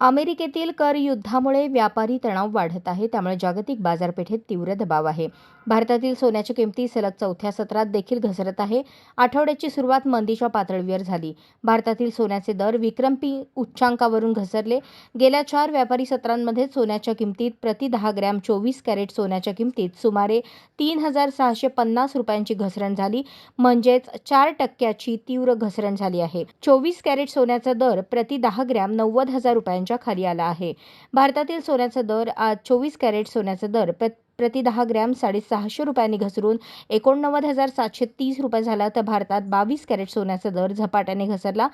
अमेरिकेतील कर युद्धामुळे व्यापारी तणाव वाढत आहे त्यामुळे जागतिक बाजारपेठेत तीव्र दबाव आहे. भारतातील सोन्याच्या किमती सलग चौथ्या सत्रात देखील घसरत आहे. आठवड्याची सुरुवात मंदीच्या पातळीवर झाली. भारतातील सोन्याचे दर विक्रमी उच्चांकावरून घसरले. गेल्या चार व्यापारी सत्रांमध्ये सोन्याच्या किमतीत प्रति दहा ग्रॅम चोवीस कॅरेट सोन्याच्या किमतीत सुमारे तीन हजार सहाशे पन्नास रुपयांची घसरण झाली. म्हणजेच चार टक्क्याची तीव्र घसरण झाली आहे. चोवीस कॅरेट सोन्याचा दर प्रति दहा ग्रॅम नव्वद हजार रुपयांच्या खाली आला आहे. भारतातील सोन्याचा दर आज चोवीस कॅरेट सोन्याचा दर. प्र प्रति दहा ग्रॅम साडेसहाशे रुपयांनी घसरून एकोणनव्वद हजार सातशे तीस रुपये झाला तर भारतात बावीस कॅरेट सोन्याचा दर झपाट्याने घसरला.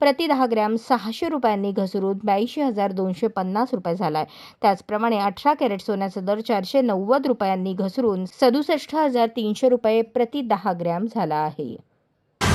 प्रति दहा ग्रॅम सहाशे रुपयांनी घसरून ब्याऐंशी हजार दोनशे पन्नास रुपये झाला आहे त्याचप्रमाणे अठरा कॅरेट सोन्याचा दर चारशे नव्वद रुपयांनी घसरून सदुसष्ट हजार तीनशे रुपये प्रति दहा ग्रॅम झाला आहे.